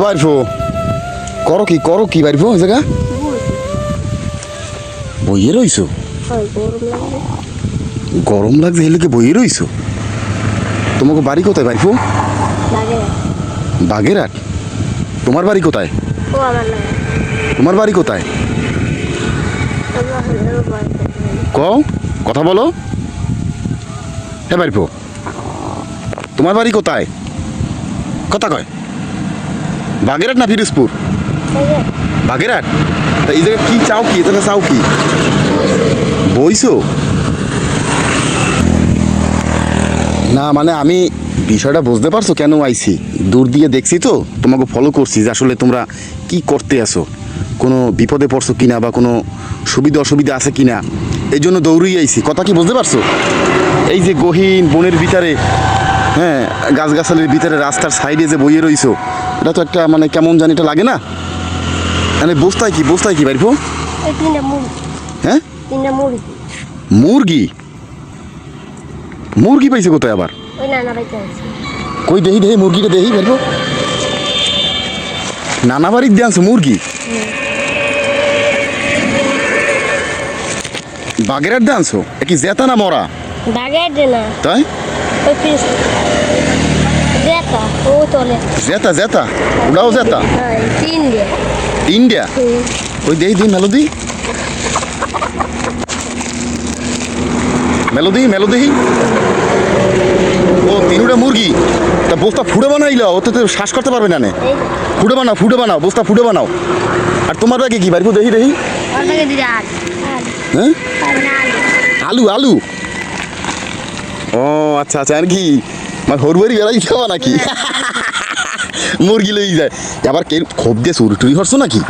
বাইরফো। করো কি করো কি বাইরফো ওই জায়গা? বইয়ে রইছো? গরম লাগছে হেলেকে বইয়ে রইছো? তোমাকে বাড়ি কোথায় বাইরফো? বাগেরহাট। তোমার বাড়ি কোথায়? তোমার বাড়ি কোথায়? আমরা হলেও ভয় পেতে ক কথা বলো। হ্যাঁ বাড়িপো তোমার বাড়ি কোথায়? কথা কয়। বাগেরহাট না ফিরোজপুর? বাগেরহাট? তা এই জায়গায় কি চাও কি? এটা চাও কি? বইছো? না মানে আমি বিষয়টা বুঝতে পারছ কেন আইছি? দূর দিয়ে দেখছি তো, তোমাকে ফলো করছি যে আসলে তোমরা কি করতে আসো কোনো বিপদে পড়ছো কিনা বা কোনো সুবিধা অসুবিধা আছে কিনা? এই জন্য দৌড়িয়ে আইছি। কথা কি বুঝতে পারছ? এই যে গহীন বনের ভিতরে হ্যাঁ গাছগাছালির ভিতরে রাস্তার সাইডে যে বইয়ে রইছো এটা তো একটা মানে কেমন জানি এটা লাগে না? মানে বস্তায় কি বস্তায় কি মুড়ি হ্যাঁ? মুরগি। মুরগি? পাইছে কোথায় আবার? কই দেহি দেহি মুরগিটা দেহি বেরবো নানা বাড়ির দিয়ে আনছো মুরগি? বাগেরার দিয়ে আনছো? কি জেতা না মরা? বাগের দে না। তাই? ও তোলে জেতা জেতা? ওটাও জেতা? হ্যাঁ ইন্ডিয়া ওই দেহি দিই মেলোদি। মেলোদি মেলোদি। ও তিনুটা মুরগি। তা বস্তা ফুড়ে বানাইলো ওতে তো শ্বাস করতে পারবে না নে। ফুটে বানাও ফুটে বানাও বস্তা ফুটে বানাও। আর তোমার ব্যাগে কি বাড়িব দেখি দেখি হ্যাঁ? আলু আলু। ও আচ্ছা আচ্ছা আর কি? মানে হরবরি বেড়াই খাওয়া নাকি? মুরগি লই যায়। আবার কে খোপ দিয়ে চুরি টুরি হরছো নাকি?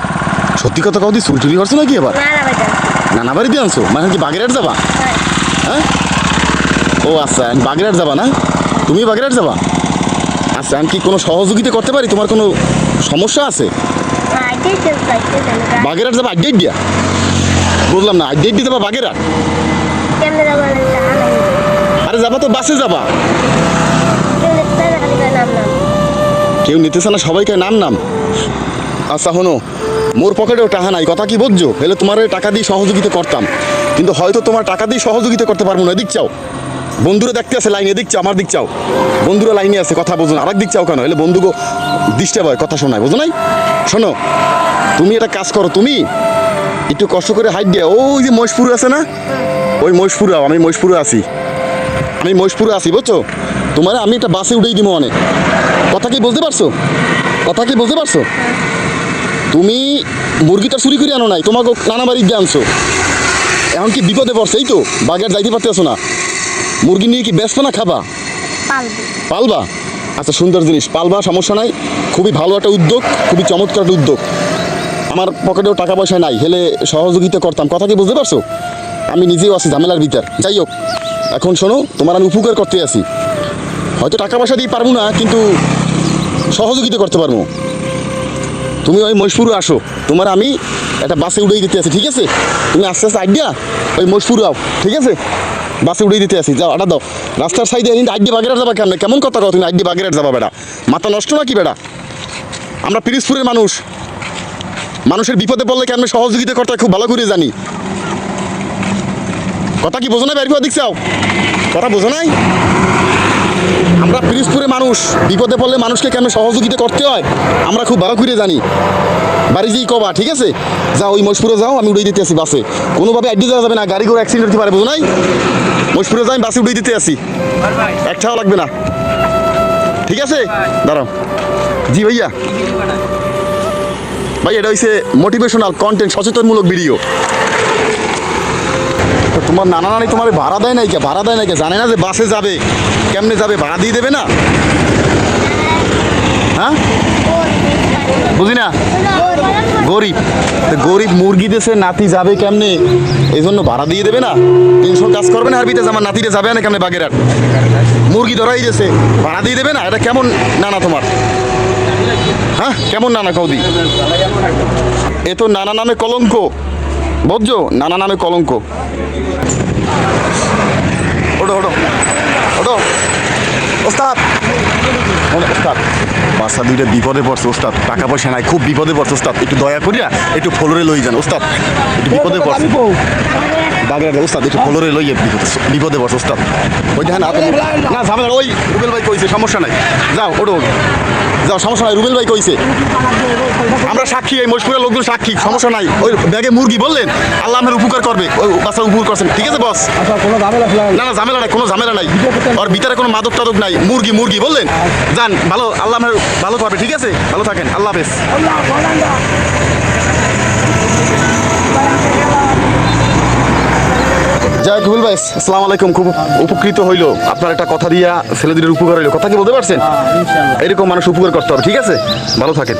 সত্যি কথা কাউ দিয়ে চুরি টুরি হরছো নাকি এবার নানা বাড়ি দিয়ে আনছো? মানে কি বাগেরহাট যাবা? হ্যাঁ। ও আচ্ছা আমি বাগেরহাট যাবা না? তুমি বাগেরহাট যাবা? আচ্ছা আমি কি কোনো সহযোগিতা করতে পারি? তোমার কোনো সমস্যা আছে? জানি বাগেরহাট যাবা? আড্ডেট দিয়া? বুঝলাম না আড্ডেট দিয়ে যাবা বাগেরহাট? আরে যাবা তো বাসে যাবা কেউ দেখতে না খালি কয় নাম নাম কেউ নিতেছে না, সবাইকে নাম নাম। আচ্ছা হনো মোর পকেটেও টাকা নাই, কথা কি বুঝছ? হলে তোমার টাকা দিয়ে সহযোগিতা করতাম। কিন্তু হয়তো তোমার টাকা দিয়ে সহযোগিতা করতে পারব না, এদিক চাও। বন্ধুরা দেখতে আছে লাইনে, এদিক চাও, আমার দিক চাও। বন্ধুরা লাইনে আছে, কথা বোঝো না, আরেক দিক চাও কেন? হলে বন্ধুকে ডিস্টার্ব হয়, কথা শোনায়, বোঝো নাই? শোনো, তুমি একটা কাজ করো, তুমি একটু কষ্ট করে হাইট দিয়ে, ওই যে মহেশপুর আছে না? ওই মহেশপুরে আমি মহেশপুরে আছি। আমি মহেশপুরে আছি, বুঝছ? তোমার আমি একটা বাসে উঠেই দিব অনেক। কথা কি বলতে পারছ? কথা কি বলতে পারছ? তুমি মুরগিটা চুরি করে আনো নাই তোমাকে নানা বাড়ি দিয়ে আনছো। এখন কি বিপদে পড়ছে? এই তো বাগের যাইতে পারতেছো না। মুরগি নিয়ে কি ব্যস্ত না খাবা? পালবো। পালবা? আচ্ছা সুন্দর জিনিস। পালবা সমস্যা নাই। খুবই ভালো একটা উদ্যোগ খুবই চমৎকার একটা উদ্যোগ। আমার পকেটেও টাকা পয়সা নাই হেলে সহযোগিতা করতাম। কথা কি বুঝতে পারছ? আমি নিজেও আছি ঝামেলার ভিতর। যাই হোক এখন শোনো তোমার আমি উপকার করতে আছি। হয়তো টাকা পয়সা দিয়ে পারব না, কিন্তু সহযোগিতা করতে পারব। তুমি ওই মহেশপুরে আসো। তোমার আমি একটা বাসে উড়িয়ে দিতে আছি, ঠিক আছে? তুমি আস্তে আস্তে আইডিয়া? ওই মহেশপুরে আও, ঠিক আছে? বাসে উড়িয়ে দিতে আসি যাও, আটা দাও। রাস্তার সাইডে কিন্তু আইডি বাগেরহাট যাবা কেমন? কেমন কথা কও তুমি, আইডি বাগেরহাট যাবা বেড়া মাথা নষ্ট নাকি বেড়া আমরা পিরিজপুরের মানুষ। মানুষের বিপদে পড়লে কেন সহযোগিতা করতে খুব ভালো করে জানি। কথা কি বোঝো না বের দিক চাও কথা বোঝো নাই? আমরা পিরিজপুরে মানুষ, বিপদে পড়লে মানুষকে কেন সহযোগিতা করতে হয়? আমরা খুব ভালো করে জানি। বাড়ি যেই কবা, ঠিক আছে? যাও, ওই মহেশপুরে যাও, আমি উড়িয়ে দিতে আসি বাসে। কোনোভাবে অ্যাড্রেস যাওয়া যাবে না, গাড়ি করে অ্যাক্সিডেন্ট হতে পারে, বুঝো নাই? মহেশপুরে যাই, বাসে উড়িয়ে দিতে আসি। একটাও লাগবে না। ঠিক আছে? দাঁড়াও। জি ভাইয়া। ভাই, এটা হচ্ছে মোটিভেশনাল কন্টেন্ট সচেতনমূলক ভিডিও তো তোমার নানা নানি তোমার ভাড়া দেয় নাই কে? ভাড়া দেয় নাই কে? জানে না যে বাসে যাবে। কেমনে যাবে? ভাড়া দিয়ে দেবে না? হ্যাঁ? বুঝি না? গরিব। তো গরিব মুরগি দেশে নাতি যাবে কেমনে? এই জন্য ভাড়া দিয়ে দেবে না? তিনশো কাজ করবে না বিদেশ আমার নাতিরে যাবে না কেমনে বাগের আর মুরগি ধরাই দেশে ভাড়া দিয়ে দেবে না? এটা কেমন নানা তোমার? হ্যাঁ? কেমন নানা কৌদি? এ তো নানা নামে কলঙ্ক। বুঝছ নানা নামে কলঙ্ক। ওটো ওটো ওটো ওস্তাদ। ওস্তাদ। বাচ্চা দুইটা বিপদে পড়ছে ওস্তাদ। টাকা পয়সা নাই খুব বিপদে পড়ছে ওস্তাদ। একটু দয়া করিয়া একটু ফলোরে লই যান ওস্তাদ। একটু বিপদে পড়ছে। বাগের ওস্তাদ একটু ফ্লোরে লইয়ে বিপদে পড়ছে ওস্তাদ ওই দেখেন না ঝামেলা ওই রুবেল ভাই কইছে সমস্যা নাই। যাও ওটো যাও সমস্যা নাই রুবেল ভাই কইছে। আমরা সাক্ষী এই মশপুরের লোকগুলো সাক্ষী সমস্যা নাই। ওই ব্যাগে মুরগি বললেন আল্লাহ আমার উপকার করবে। ওই বাচ্চার উপকার করছেন। ঠিক আছে বস আচ্ছা না না ঝামেলা নাই কোনো ঝামেলা নাই। আর ভিতরে কোনো মাদক টাদক নাই। মুরগি মুরগি বললেন যান ভালো আল্লাহ আমার ভালো করবে। ঠিক আছে? ভালো থাকেন। আল্লাহ হাফেজ। যাই হোক ভাই আসসালামু আলাইকুম। খুব উপকৃত হইল। আপনার একটা কথা দিয়া ছেলেদের উপকার হইল। কথা কি বলতে পারছেন? এরকম মানুষ উপকার করতে হবে ঠিক আছে? ভালো থাকেন।